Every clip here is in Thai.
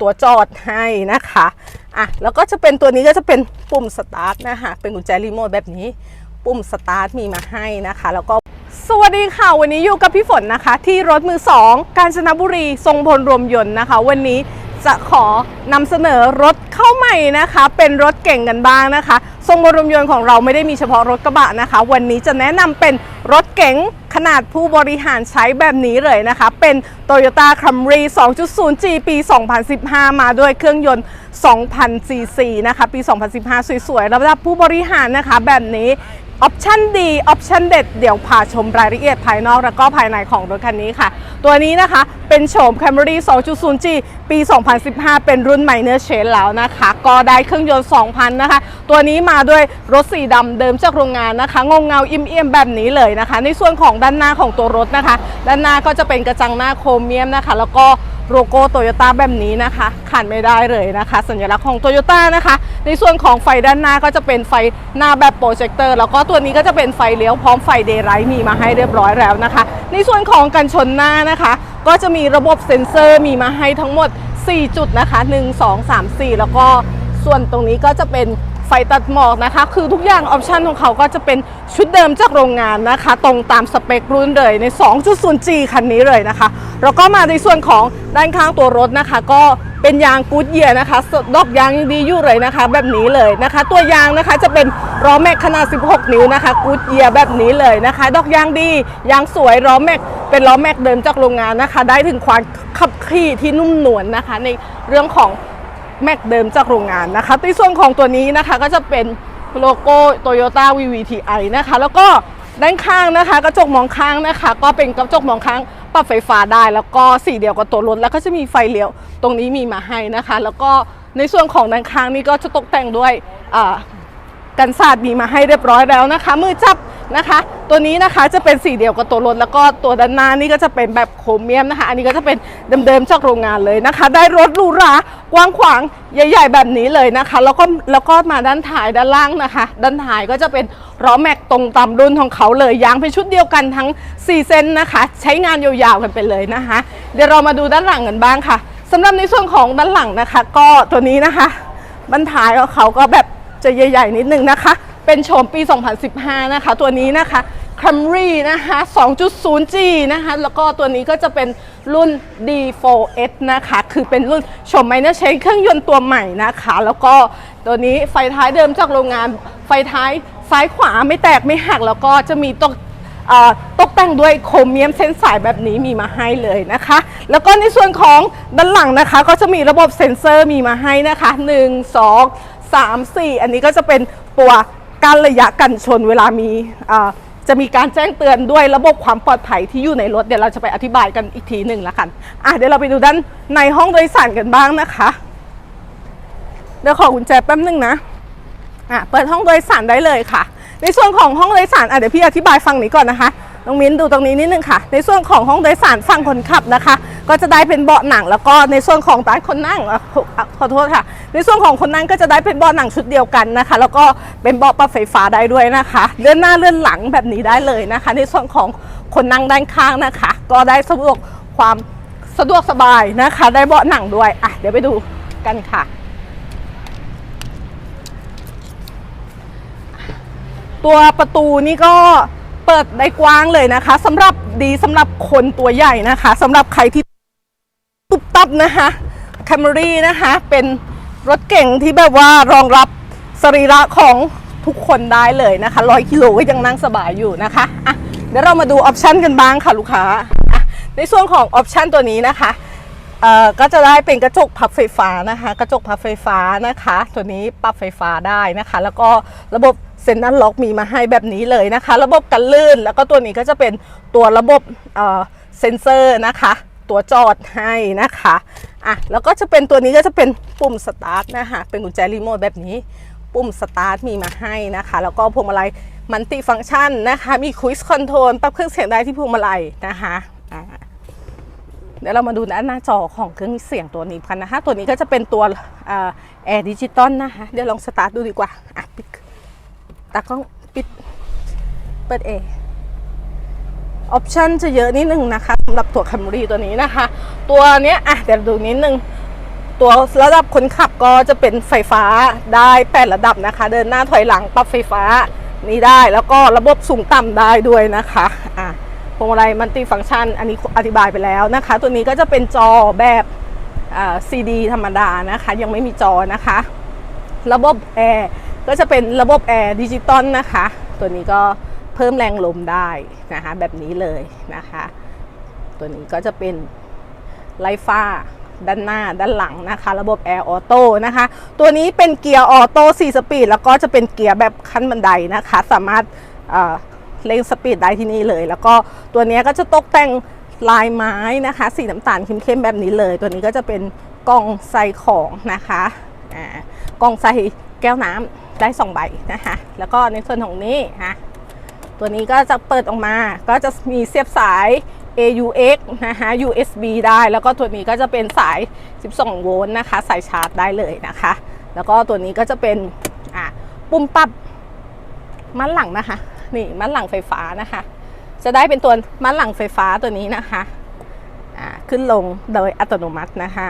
ตัวจอดให้นะคะอะแล้วก็จะเป็นตัวนี้ก็จะเป็นปุ่มสตาร์ทนะคะเป็นกุญแจรีโมทแบบนี้ ปุ่มสตาร์ทมีมาให้นะคะ แล้วก็สวัสดีค่ะ วันนี้อยู่กับพี่ฝนนะคะ ที่รถมือสองกาญจนบุรีทรงพลรวมยนต์นะคะ วันนี้จะขอนำเสนอรถเข้าใหม่นะคะ เป็นรถเก่งกันบ้างนะคะ ทรงพลรวมยนต์ของเราไม่ได้มีเฉพาะรถกระบะนะคะ วันนี้จะแนะนำเป็นรถเก๋ง ขนาดผู้บริหารใช้แบบนี้เลยนะคะ เป็น Toyota Camry 2.0G ปี 2015 มาด้วยเครื่องยนต์ 2,000cc นะคะ ปี 2015 สวยๆระดับผู้บริหารนะคะแบบนี้ออปชั่นดี ออปชั่นเด็ด เดี๋ยวพาชมรายละเอียดภายนอก แล้วก็ภายในของรถคันนี้ค่ะ ตัวนี้นะคะเป็นโฉม Camry 2.0G ปี 2015 เป็นรุ่น Minor Change แล้วนะคะ ก็ได้เครื่องยนต์ 2,000 นะคะ ตัวนี้มาด้วยรถสีดำเดิมจากโรงงานนะคะ งงเงาอิ่มเอี่ยมแบบนี้เลยนะคะ ในส่วนของด้านหน้าของตัวรถนะคะ ด้านหน้าก็จะเป็นกระจังหน้าโครเมียมนะคะ แล้วก็โลโก้โตโยต้าแบบนี้นะคะขาดไม่ได้เลยนะคะ สัญลักษณ์ของโตโยต้านะคะ ในส่วนของไฟด้านหน้าก็จะเป็นไฟหน้าแบบโปรเจคเตอร์แล้วก็ตัวนี้ก็จะเป็นไฟเลี้ยวพร้อมไฟเดย์ไรท์มีมาให้เรียบร้อยแล้วนะคะ ในส่วนของกันชนหน้านะคะ ก็จะมีระบบเซ็นเซอร์มีมาให้ทั้งหมด 4 จุดนะคะ 1 2 3 4 แล้วก็ส่วนตรงนี้ก็จะเป็น ไฟตัดหมอกนะคะ คือทุกอย่างออปชันของเขาก็จะเป็นชุดเดิมจากโรงงานนะคะ ตรงตามสเปครุ่นเลยใน 2.0G คันนี้เลยนะคะ แล้วก็มาในส่วนของด้านข้างตัวรถนะคะ ก็เป็นยางกูดเยียนะคะดอกยางยังดีอยู่เลยนะคะ แบบนี้เลยนะคะ ตัวยางนะคะจะเป็นล้อแม็กขนาด 16 นิ้วนะคะกูดเยียแบบนี้เลยนะคะ ดอกยางดียางสวยล้อแม็กเป็นล้อแม็กเดิมจากโรงงานนะคะ ได้ถึงความขับขี่ที่นุ่มนวลนะคะ ในเรื่องของ แม็กเดิมจากโรงงานนะคะในส่วนของตัวนี้นะคะก็จะเป็นโลโก้ Toyota VVTi นะคะ แล้วก็ด้านข้างนะคะ กระจกมองข้างนะคะ ก็เป็นกระจกมองข้างปรับไฟฟ้าได้ แล้วก็สีเดียวกับตัวรถแล้วก็จะมีไฟเลี้ยวตรงนี้มีมาให้นะคะ แล้วก็ในส่วนของด้านข้างนี่ก็จะตกแต่งด้วยกันศาสตร์มีมาให้เรียบร้อยแล้วนะคะ มือจับนะคะ ตัวนี้นะคะจะเป็นสีเดียวกับตัวรถแล้วก็ตัวด้านหน้านี่ก็จะเป็นแบบโครเมียมนะคะ อันนี้ก็จะเป็นเดิมๆจากโรงงานเลยนะคะ ได้รถหรูหรากว้างขวางใหญ่ ๆ แบบนี้เลยนะคะ แล้วก็แล้วก็มาด้านท้ายด้านล่างนะคะ ด้านท้ายก็จะเป็นล้อแม็กตรงตามรุ่นของเขาเลยยางเป็นชุดเดียวกันทั้ง 4 เซนนะคะ ใช้งานยาวๆกันไปเลยนะคะ เดี๋ยวเรามาดูด้านหลังกันบ้างค่ะสำหรับในส่วนของด้านหลังนะคะ ก็ตัวนี้นะคะบรรท้ายของเขาก็แบบจะใหญ่ ๆ นิดนึงนะคะ เป็นโฉมปี 2015 นะคะ ตัวนี้นะคะ Camry นะคะ 2.0G นะคะ แล้วก็ตัวนี้ก็จะเป็นรุ่น D4S นะคะ คือเป็นรุ่นโฉมไมเนอร์ใช้เครื่องยนต์ตัวใหม่นะคะ แล้วก็ตัวนี้ไฟท้ายเดิมจากโรงงาน ไฟท้ายซ้ายขวาไม่แตกไม่หัก แล้วก็จะมีตกเอ่อตกแต่งด้วยโครเมียมเส้นสายแบบนี้มีมาให้เลยนะคะ แล้วก็ในส่วนของด้านหลังนะคะ ก็จะมีระบบเซ็นเซอร์มีมาให้นะคะ 1 2 3 4 อันนี้ก็จะเป็นตัว การระยะกันชนเวลามีจะมีการแจ้งเตือนด้วยระบบความปลอดภัยที่อยู่ในรถเดี๋ยวเราจะไปอธิบายกันอีกทีหนึ่งละกันอะเดี๋ยวเราไปดูด้านในห้องโดยสารกันบ้างนะคะเดี๋ยวขอกุญแจแป๊บนึงนะอะเปิดห้องโดยสารได้เลยค่ะ ในส่วนของห้องโดยสารอะเดี๋ยวพี่อธิบายฟังนี้ก่อนนะคะ น้องมิ้นดูตรงนี้นิดนึงค่ะ ในส่วนของห้องโดยสารฝั่งคนขับนะคะ ก็จะได้เป็นเบาะหนัง แล้วก็ในส่วนของด้านคนนั่งขออะขอโทษค่ะ ในส่วนของคนนั่งก็จะได้เป็นเบาะหนังชุดเดียวกันนะคะ แล้วก็เป็นเบาะปรับไฟฟ้าได้ด้วยนะคะ เลื่อนหน้าเลื่อนหลังแบบนี้ได้เลยนะคะ ในส่วนของคนนั่งด้านข้างนะคะ ก็ได้สะดวกความสะดวกสบายนะคะ ได้เบาะหนังด้วยอะเดี๋ยวไปดูกันค่ะตัวประตูนี่ก็ เปิดได้กว้างเลยนะคะสำหรับดีสำหรับคนตัวใหญ่นะคะสำหรับใครที่ตุบตับนะคะ Camry นะคะ เป็นรถเก่งที่แบบว่ารองรับสรีระของทุกคนได้เลยนะคะร้อยกิโลก็ยังนั่งสบายอยู่นะคะอะเดี๋ยวเรามาดูออปชันกันบ้างค่ะลูกค้าในส่วนของออปชันตัวนี้นะคะก็จะได้เป็นกระจกพับไฟฟ้านะคะ กระจกพับไฟฟ้านะคะ ตัวนี้ปรับไฟฟ้าได้นะคะ แล้วก็ระบบ เซ็นทรัลล็อกมีมาให้แบบนี้เลยนะคะ ระบบกันลื่น แล้วก็ตัวนี้ก็จะเป็นตัวระบบเซนเซอร์นะคะ ตัวจอดให้นะคะอะแล้วก็จะเป็นตัวนี้ก็จะเป็นปุ่มสตาร์ทนะคะเป็นกุญแจรีโมทแบบนี้ ปุ่มสตาร์ทมีมาให้นะคะ แล้วก็พวงมาลัยมันติฟังก์ชันนะคะ มีคุยส์คอนโทรลปรับเครื่องเสียงได้ที่พวงมาลัยนะคะอ่าเดี๋ยวเรามาดูด้านหน้าจอของเครื่องเสียงตัวนี้กันนะคะ ตัวนี้ก็จะเป็นตัวแอร์ดิจิตอลนะคะ เดี๋ยวลองสตาร์ทดูดีกว่าอะปิด ตากล้องปิดเปิดเอออปชันจะเยอะนิดนึงนะคะสำหรับตัว Camry ตัวนี้นะคะ ตัวเนี้ยอะเดี๋ยวดูนิดนึง ตัวระดับคนขับก็จะเป็นไฟฟ้าได้แปดระดับนะคะ เดินหน้าถอยหลังปรับไฟฟ้านี่ได้แล้วก็ระบบสูงต่ำได้ด้วยนะคะอะพวงมาลัยมัลติฟังก์ชัน อันนี้อธิบายไปแล้วนะคะ ตัวนี้ก็จะเป็นจอแบบซีดีธรรมดานะคะ ยังไม่มีจอนะคะ ระบบแอร์ ก็จะเป็นระบบแอร์ดิจิตอลนะคะ ตัวนี้ก็เพิ่มแรงลมได้นะคะแบบนี้เลยนะคะ ตัวนี้ก็จะเป็นไลฟ้าด้านหน้าด้านหลังนะคะ ระบบแอร์ออโต้นะคะ ตัวนี้เป็นเกียร์ออโต้4สปีดแล้วก็จะเป็นเกียร์แบบขั้นบันไดนะคะ สามารถเอ่อเร่งสปีดได้ที่นี่เลย แล้วก็ตัวนี้ก็จะตกแต่งลายไม้นะคะ สีน้ำตาลเข้มๆแบบนี้เลย ตัวนี้ก็จะเป็นกล่องใส่ของนะคะกล่องใส่แก้วน้ำ ได้2ใบนะคะแล้วก็ในส่วนของนี้นะตัวนี้ก็จะเปิดออกมาก็จะมีเสียบสาย AUX นะคะ USB ได้แล้วก็ตัวนี้ก็จะเป็นสาย 12 โวลต์นะคะสายชาร์จได้เลยนะคะ แล้วก็ตัวนี้ก็จะเป็นอะปุ่มปรับมัดหลังนะคะ นี่มัดหลังไฟฟ้านะคะ จะได้เป็นตัวมัดหลังไฟฟ้าตัวนี้นะคะอ่าขึ้นลงโดยอัตโนมัตินะคะ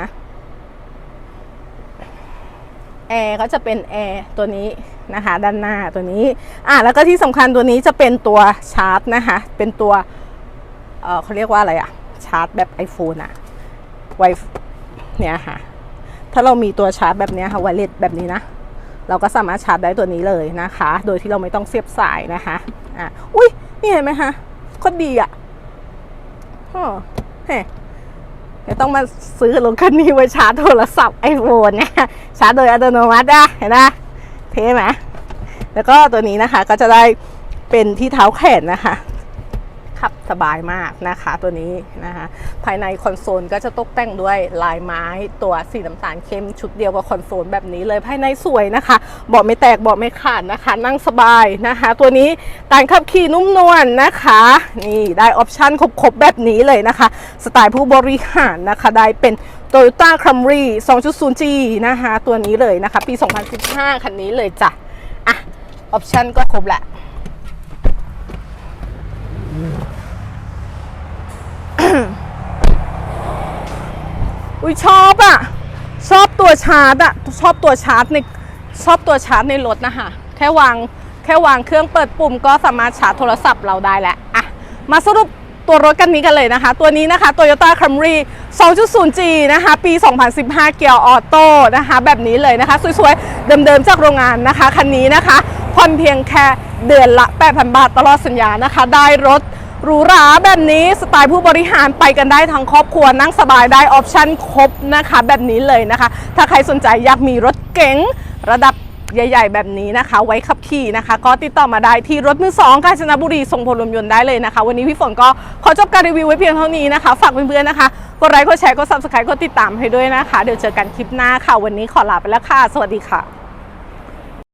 แอร์ก็จะเป็นแอร์ตัวนี้นะคะด้านหน้าตัวนี้อะแล้วก็ที่สำคัญตัวนี้จะเป็นตัวชาร์จนะคะเป็นตัวเออเขาเรียกว่าอะไรอะชาร์จแบบ iPhone อะไวเนี่ยค่ะถ้าเรามีตัวชาร์จแบบนี้ค่ะไวเลสแบบนี้นะเราก็สามารถชาร์จได้ตัวนี้เลยนะคะ โดยที่เราไม่ต้องเสียบสายนะคะอะอุ้ยนี่เห็นไหมคะโคตรดีอะอ๋อเฮ้ ไม่ต้องมาซื้อรถคันนี้ไว้ชาร์จโทรศัพท์ไอโฟนเนี่ยชาร์จโดยอัตโนมัติอะเห็นไหมเท่ไหมแล้วก็ตัวนี้นะคะก็จะได้เป็นที่เท้าแขนนะคะขับสบายมากนะคะตัวนี้นะคะภายในคอนโซลก็จะตกแต่งด้วยลายไม้ตัวสีน้ำตาลเข้มชุดเดียวกับคอนโซลแบบนี้เลยภายในสวยนะคะ เบาะไม่แตกเบาะไม่ขาดนะคะ นั่งสบายนะคะ ตัวนี้การขับขี่นุ่มนวลนะคะ นี่ได้ออปชันครบๆแบบนี้เลยนะคะ สไตล์ผู้บริหารนะคะ ได้เป็น Toyota Camry 2.0G นะคะ ตัวนี้เลยนะคะ ปี 2015 คันนี้เลยจ้ะ อะ ออปชันก็ครบแหละอุ้ยชอบอะ่ะ ชอบตัวชาร์จอะ่ะ ชอบตัวชาร์จใน ชอบตัวชาร์จในรถนะคะแค่วางแค่วางเครื่องเปิดปุ่มก็สามารถชาร์จโทรศัพท์เราได้แล้วอะมาสรุปตัวรถกันนี้กันเลยนะคะ ตัวนี้นะคะ Toyota Camry 2.0G นะคะ ปี 2015 เกียร์ออโต้นะคะ แบบนี้เลยนะคะ สวยๆ เดิมๆ จากโรงงานนะคะ คันนี้นะคะผ่อนเพียงแค่เดือนละ 8,000 บาทตลอดสัญญานะคะ ได้รถหรูหราแบบนี้สไตล์ผู้บริหารไปกันได้ทั้งครอบครัวนั่งสบายได้ออปชั่นครบนะคะ แบบนี้เลยนะคะ ถ้าใครสนใจอยากมีรถเก๋ง ระดับใหญ่ ๆ แบบนี้นะคะ ไว้ขับขี่นะคะ ก็ติดต่อมาได้ที่รถมือสองกาญจนบุรีส่งผลรวมยนต์ได้เลยนะคะ วันนี้พี่ฝนก็ขอจบการรีวิวไว้เพียงเท่านี้นะคะ ฝากเพื่อนๆนะคะกดไลค์กดแชร์กด subscribe กดติดตามให้ด้วยนะคะ เดี๋ยวเจอกันคลิปหน้าค่ะ วันนี้ขอลาไปแล้วค่ะ สวัสดีค่ะ